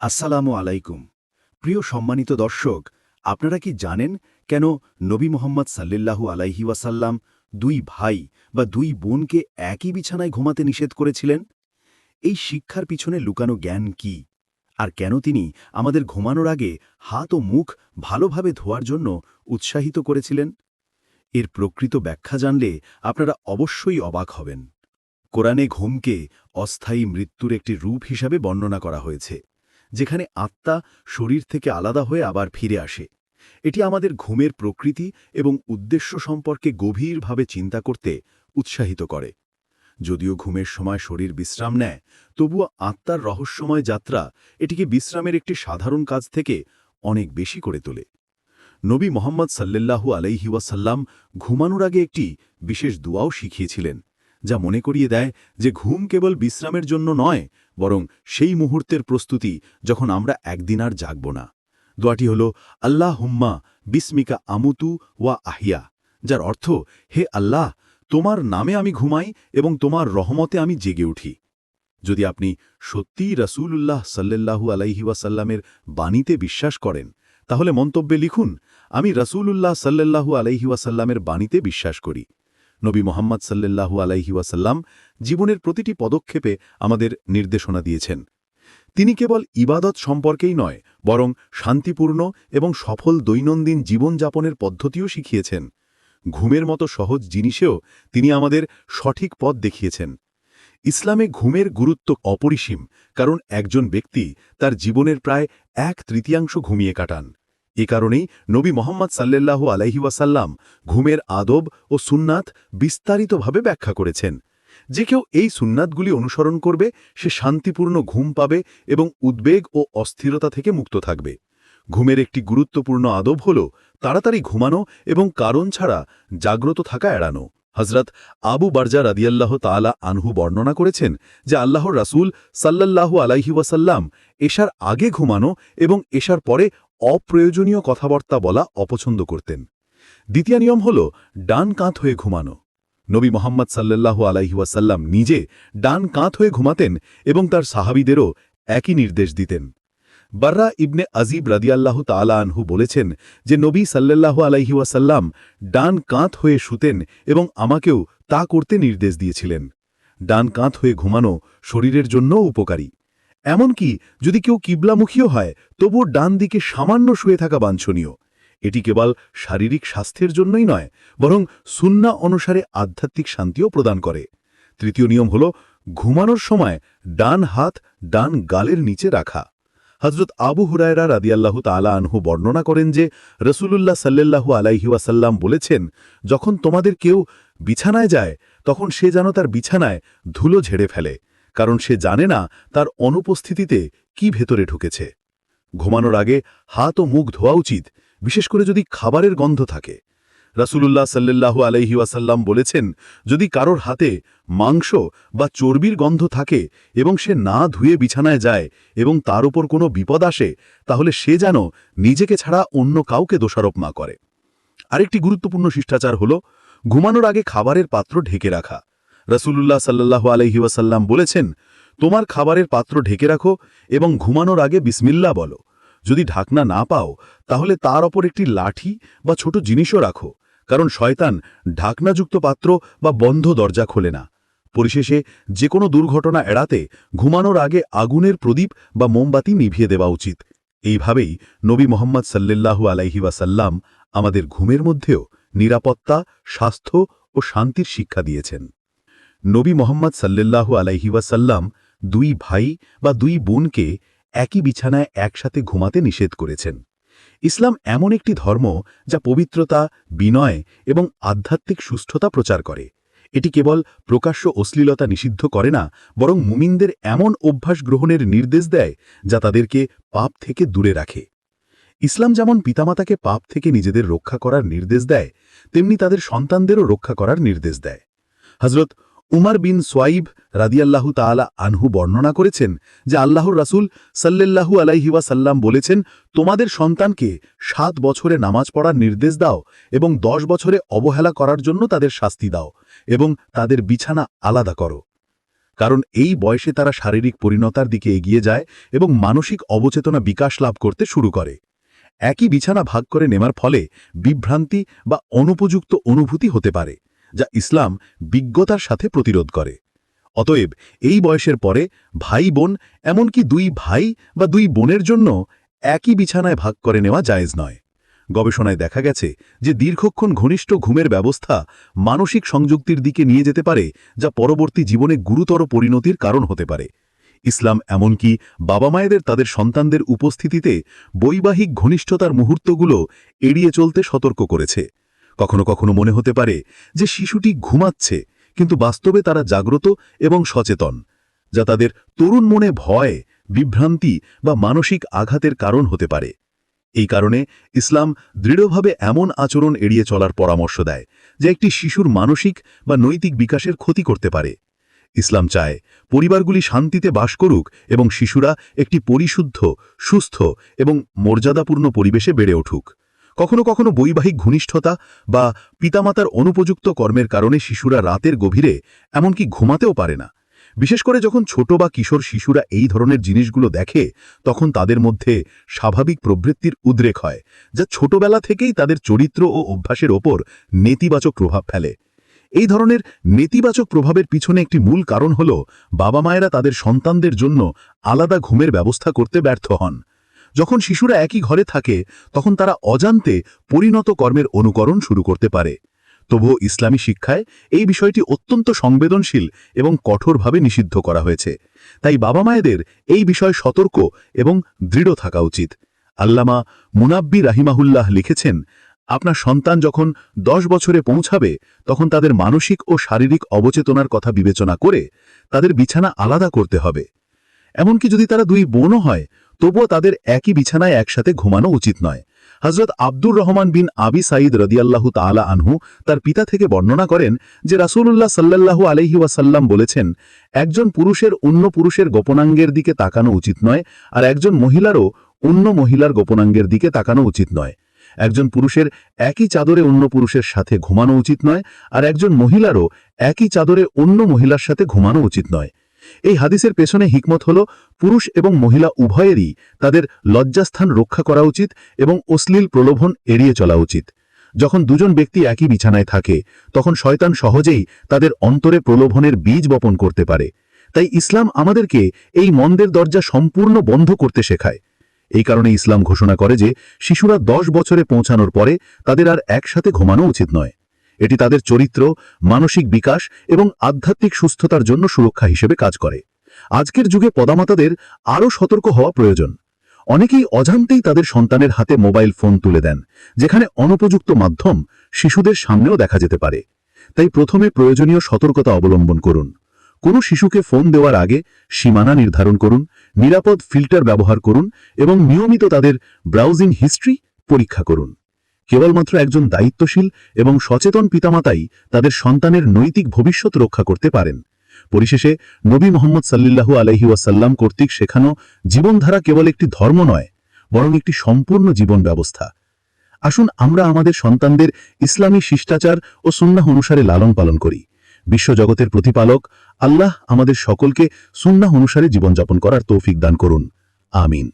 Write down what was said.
আসসালামু আলাইকুম। প্রিয় সম্মানিত দর্শক, আপনারা কি জানেন কেন নবী মোহাম্মদ সাল্লিল্লাহু আলাইহি ওয়াসাল্লাম দুই ভাই বা দুই বোনকে একই বিছানায় ঘুমাতে নিষেধ করেছিলেন? এই শিক্ষার পিছনে লুকানো জ্ঞান কি? আর কেন তিনি আমাদের ঘুমানোর আগে হাত ও মুখ ভালোভাবে ধোয়ার জন্য উৎসাহিত করেছিলেন? এর প্রকৃত ব্যাখ্যা জানলে আপনারা অবশ্যই অবাক হবেন। কোরআনে ঘুমকে অস্থায়ী মৃত্যুর একটি রূপ হিসাবে বর্ণনা করা হয়েছে। যেখানে আত্মা শরীর থেকে আলাদা হয়ে আবার ফিরে আসে। এটি আমাদের ঘুমের প্রকৃতি এবং উদ্দেশ্য সম্পর্কে গভীরভাবে চিন্তা করতে উৎসাহিত করে। যদিও ঘুমের সময় শরীর বিশ্রাম নেয়, তবুও আত্মার রহস্যময় যাত্রা এটিকে বিশ্রামের একটি সাধারণ কাজ থেকে অনেক বেশি করে তোলে। নবী মোহাম্মদ সাল্লাল্লাহু আলাইহি ওয়াসাল্লাম ঘুমানোর আগে একটি বিশেষ দোয়াও শিখিয়েছিলেন। যা মনে করিয়ে দেয় যে ঘুম কেবল বিশ্রামের জন্য নয়, বরং সেই মুহূর্তের প্রস্তুতি যখন আমরা একদিন আর জাগব না। দোয়াটি হল আল্লাহ হুম্মা বিস্মিকা আমুতু ওয়া আহিয়া যার অর্থ, হে আল্লাহ, তোমার নামে আমি ঘুমাই এবং তোমার রহমতে আমি জেগে উঠি। যদি আপনি সত্যিই রাসূলুল্লাহ সাল্লাল্লাহু আলাইহি ওয়াসাল্লামের বাণীতে বিশ্বাস করেন, তাহলে মন্তব্যে লিখুন, আমি রাসূলুল্লাহ সাল্লাল্লাহু আলাইহি ওয়াসাল্লামের বাণীতে বিশ্বাস করি। নবী মোহাম্মদ সাল্লাল্লাহু আলাইহি ওয়াসাল্লাম জীবনের প্রতিটি পদক্ষেপে আমাদের নির্দেশনা দিয়েছেন। তিনি কেবল ইবাদত সম্পর্কেই নয়, বরং শান্তিপূর্ণ এবং সফল দৈনন্দিন জীবনযাপনের পদ্ধতিও শিখিয়েছেন। ঘুমের মতো সহজ জিনিসেও তিনি আমাদের সঠিক পথ দেখিয়েছেন। ইসলামে ঘুমের গুরুত্ব অপরিসীম, কারণ একজন ব্যক্তি তার জীবনের প্রায় এক তৃতীয়াংশ ঘুমিয়ে কাটান। এ কারণেই নবী মোহাম্মদ সাল্লাল্লাহু আলাইহি ওয়াসাল্লাম ঘুমের আদব ও সুন্নাত বিস্তারিতভাবে ব্যাখ্যা করেছেন। যে কেউ এই সুন্নাতগুলি অনুসরণ করবে, সে শান্তিপূর্ণ ঘুম পাবে এবং উদ্বেগ ও অস্থিরতা থেকে মুক্ত থাকবে। ঘুমের একটি গুরুত্বপূর্ণ আদব হল তাড়াতাড়ি ঘুমানো এবং কারণ ছাড়া জাগ্রত থাকা এড়ানো। হজরত আবু বারজা রাদিয়াল্লাহ তালা আনহু বর্ণনা করেছেন যে আল্লাহর রাসূল সাল্লাল্লাহু আলাইহি ওয়াসাল্লাম এশার আগে ঘুমানো এবং এশার পরে অপ্রয়োজনীয় কথাবার্তা বলা অপছন্দ করতেন। দ্বিতীয় নিয়ম হল ডান কাঁধ হয়ে ঘুমানো। নবী মোহাম্মদ সাল্লাল্লাহু আলাইহি ওয়াসাল্লাম নিজে ডান কাঁধ হয়ে ঘুমাতেন এবং তার সাহাবিদেরও একই নির্দেশ দিতেন। বার্রা ইবনে আজিব রাদিয়াল্লাহ তালা আনহু বলেছেন যে, নবী সাল্লাল্লাহু আলাইহি ওয়াসাল্লাম ডান কাঁধ হয়ে শুতেন এবং আমাকেও তা করতে নির্দেশ দিয়েছিলেন। ডান কাঁধ হয়ে ঘুমানো শরীরের জন্যও উপকারী। এমনকি যদি কেউ কিবলামুখীও হয়, তবুও ডান দিকে সামান্য শুয়ে থাকা বাঞ্ছনীয়। এটি কেবল শারীরিক স্বাস্থ্যের জন্যই নয়, বরং সুন্না অনুসারে আধ্যাত্মিক শান্তিও প্রদান করে। তৃতীয় নিয়ম হল ঘুমানোর সময় ডান হাত ডান গালের নিচে রাখা। হজরত আবু হুরায়রা রাদিয়াল্লাহু তালা আনহু বর্ণনা করেন যে, রসুলুল্লাহ সাল্লাল্লাহু আলাইহি ওয়াসাল্লাম বলেছেন, যখন তোমাদের কেউ বিছানায় যায়, তখন সে যেন তার বিছানায় ধুলো ঝেড়ে ফেলে। কারণ সে জানে না তার অনুপস্থিতিতে কি ভেতরে ঢুকেছে। ঘুমানোর আগে হাত ও মুখ ধোয়া উচিত, বিশেষ করে যদি খাবারের গন্ধ থাকে। রাসূলুল্লাহ সাল্লাল্লাহু আলাইহি ওয়াসাল্লাম বলেছেন, যদি কারোর হাতে মাংস বা চর্বির গন্ধ থাকে এবং সে না ধুয়ে বিছানায় যায় এবং তার উপর কোনো বিপদ আসে, তাহলে সে যেন নিজেকে ছাড়া অন্য কাউকে দোষারোপ না করে। আরেকটি গুরুত্বপূর্ণ শিষ্টাচার হল, ঘুমানোর আগে খাবারের পাত্র ঢেকে রাখা। রাসূলুল্লাহ সাল্লাল্লাহু আলাইহি ওয়াসাল্লাম বলেছেন, তোমার খাবারের পাত্র ঢেকে রাখো এবং ঘুমানোর আগে বিসমিল্লা বলো। যদি ঢাকনা না পাও, তাহলে তার ওপর একটি লাঠি বা ছোট জিনিসও রাখো, কারণ শয়তান ঢাকনাযুক্ত পাত্র বা বন্ধ দরজা খোলে না। পরিশেষে যে কোনো দুর্ঘটনা এড়াতে ঘুমানোর আগে আগুনের প্রদীপ বা মোমবাতি নিভিয়ে দেওয়া উচিত। এইভাবেই নবী মোহাম্মদ সাল্লাল্লাহু আলাইহি ওয়াসাল্লাম আমাদের ঘুমের মধ্যেও নিরাপত্তা, স্বাস্থ্য ও শান্তির শিক্ষা দিয়েছেন। নবী মোহাম্মদ সাল্লাল্লাহু আলাইহি ওয়াসাল্লাম দুই ভাই বা দুই বোনকে একই বিছানায় একসাথে ঘুমাতে নিষেধ করেছেন। ইসলাম এমন একটি ধর্ম যা পবিত্রতা, বিনয় এবং আধ্যাত্মিক সুস্থতা প্রচার করে। এটি কেবল প্রকাশ্য অশ্লীলতা নিষিদ্ধ করে না, বরং মুমিনদের এমন অভ্যাস গ্রহণের নির্দেশ দেয় যা তাদেরকে পাপ থেকে দূরে রাখে। ইসলাম যেমন পিতামাতাকে পাপ থেকে নিজেদের রক্ষা করার নির্দেশ দেয়, তেমনি তাদের সন্তানদেরও রক্ষা করার নির্দেশ দেয়। হজরত উমার বিন সোয়াইব রাদিয়াল্লাহু তাআলা আনহু বর্ণনা করেছেন যে আল্লাহর রাসূল সাল্লাল্লাহু আলাইহি ওয়াসাল্লাম বলেছেন, তোমাদের সন্তানকে সাত বছরে নামাজ পড়ার নির্দেশ দাও এবং দশ বছরে অবহেলা করার জন্য তাদের শাস্তি দাও এবং তাদের বিছানা আলাদা করো। কারণ এই বয়সে তারা শারীরিক পরিণতার দিকে এগিয়ে যায় এবং মানসিক অবচেতনা বিকাশ লাভ করতে শুরু করে। একই বিছানা ভাগ করে নেওয়ার ফলে বিভ্রান্তি বা অনুপযুক্ত অনুভূতি হতে পারে। যা ইসলাম বিজ্ঞতার সাথে প্রতিরোধ করে। অতএব এই বয়সের পরে ভাই বোন, এমনকি দুই ভাই বা দুই বোনের জন্য একই বিছানায় ভাগ করে নেওয়া জায়েজ নয়। গবেষণায় দেখা গেছে যে দীর্ঘক্ষণ ঘনিষ্ঠ ঘুমের ব্যবস্থা মানসিক সংযুক্তির দিকে নিয়ে যেতে পারে, যা পরবর্তী জীবনে গুরুতর পরিণতির কারণ হতে পারে। ইসলাম এমনকি বাবা মায়েদের তাদের সন্তানদের উপস্থিতিতে বৈবাহিক ঘনিষ্ঠতার মুহূর্তগুলো এড়িয়ে চলতে সতর্ক করেছে। কখনো কখনো মনে হতে পারে যে শিশুটি ঘুমাচ্ছে, কিন্তু বাস্তবে তারা জাগ্রত এবং সচেতন, যা তাদের তরুণ মনে ভয়, বিভ্রান্তি বা মানসিক আঘাতের কারণ হতে পারে। এই কারণে ইসলাম দৃঢ়ভাবে এমন আচরণ এড়িয়ে চলার পরামর্শ দেয়, যা একটি শিশুর মানসিক বা নৈতিক বিকাশের ক্ষতি করতে পারে। ইসলাম চায় পরিবারগুলি শান্তিতে বাস করুক এবং শিশুরা একটি পরিশুদ্ধ, সুস্থ এবং মর্যাদাপূর্ণ পরিবেশে বেড়ে উঠুক। কখনো কখনো বৈবাহিক ঘনিষ্ঠতা বা পিতামাতার অনুপযুক্ত কর্মের কারণে শিশুরা রাতের গভীরে এমনকি ঘুমাতেও পারে না। বিশেষ করে যখন ছোট বা কিশোর শিশুরা এই ধরনের জিনিসগুলো দেখে, তখন তাদের মধ্যে স্বাভাবিক প্রবৃত্তির উদ্রেক হয়, যা ছোটবেলা থেকেই তাদের চরিত্র ও অভ্যাসের ওপর নেতিবাচক প্রভাব ফেলে। এই ধরনের নেতিবাচক প্রভাবের পিছনে একটি মূল কারণ হল বাবা মায়েরা তাদের সন্তানদের জন্য আলাদা ঘুমের ব্যবস্থা করতে ব্যর্থ হন। যখন শিশুরা একই ঘরে থাকে, তখন তারা অজান্তে পরিণত কর্মের অনুকরণ শুরু করতে পারে। তবুও ইসলামী শিক্ষায় এই বিষয়টি অত্যন্ত সংবেদনশীল এবং কঠোরভাবে নিষিদ্ধ করা হয়েছে। তাই বাবা মায়েদের এই বিষয়ে সতর্ক এবং দৃঢ় থাকা উচিত। আল্লামা মুনাব্বি রাহিমাহুল্লাহ লিখেছেন, আপনার সন্তান যখন দশ বছরে পৌঁছাবে, তখন তাদের মানসিক ও শারীরিক অবচেতনার কথা বিবেচনা করে তাদের বিছানা আলাদা করতে হবে। এমনকি যদি তারা দুই বোনও হয় তবুও তাদের একই বিছানায় একসাথে ঘুমানো উচিত নয়। হজরত আব্দুর রহমান বিন আবি সাঈদ রদিয়াল্লাহু তাআলা আনহু তার পিতা থেকে বর্ণনা করেন যে রাসূলুল্লাহ সাল্লাল্লাহু আলাইহি ওয়াসাল্লাম বলেছেন, একজন পুরুষের অন্য পুরুষের গোপনাঙ্গের দিকে তাকানো উচিত নয় আর একজন মহিলারও অন্য মহিলার গোপনাঙ্গের দিকে তাকানো উচিত নয়। একজন পুরুষের একই চাদরে অন্য পুরুষের সাথে ঘুমানো উচিত নয় আর একজন মহিলারও একই চাদরে অন্য মহিলার সাথে ঘুমানো উচিত নয়। এই হাদিসের পেছনে হিকমত হল, পুরুষ এবং মহিলা উভয়েরই তাদের লজ্জাস্থান রক্ষা করা উচিত এবং অশ্লীল প্রলোভন এড়িয়ে চলা উচিত। যখন দুজন ব্যক্তি একই বিছানায় থাকে, তখন শয়তান সহজেই তাদের অন্তরে প্রলোভনের বীজ বপন করতে পারে। তাই ইসলাম আমাদেরকে এই মন্দের দরজা সম্পূর্ণ বন্ধ করতে শেখায়। এই কারণে ইসলাম ঘোষণা করে যে, শিশুরা দশ বছরে পৌঁছানোর পরে তাদের আর একসাথে ঘুমানো উচিত নয়। এটি তাদের চরিত্র, মানসিক বিকাশ এবং আধ্যাত্মিক সুস্থতার জন্য সুরক্ষা হিসেবে কাজ করে। আজকের যুগে পদামাতাদের আরও সতর্ক হওয়া প্রয়োজন। অনেকেই অজান্তেই তাদের সন্তানের হাতে মোবাইল ফোন তুলে দেন, যেখানে অনুপযুক্ত মাধ্যম শিশুদের সামনেও দেখা যেতে পারে। তাই প্রথমে প্রয়োজনীয় সতর্কতা অবলম্বন করুন। কোনো শিশুকে ফোন দেওয়ার আগে সীমানা নির্ধারণ করুন, নিরাপদ ফিল্টার ব্যবহার করুন এবং নিয়মিত তাদের ব্রাউজিং হিস্ট্রি পরীক্ষা করুন। কেবলমাত্র একজন দায়িত্বশীল এবং সচেতন পিতামাতাই তাদের সন্তানের নৈতিক ভবিষ্যৎ রক্ষা করতে পারেন। পরিশেষে, নবী মোহাম্মদ সাল্লিল্লাহু আলহি ওয়াসাল্লাম কর্তৃক শেখানো জীবনধারা কেবল একটি ধর্ম নয়, বরং একটি সম্পূর্ণ জীবন ব্যবস্থা। আসুন আমরা আমাদের সন্তানদের ইসলামী শিষ্টাচার ও সুন্নাহ অনুসারে লালন পালন করি। বিশ্বজগতের প্রতিপালক আল্লাহ আমাদের সকলকে সুন্নাহ অনুসারে জীবনযাপন করার তৌফিক দান করুন। আমিন।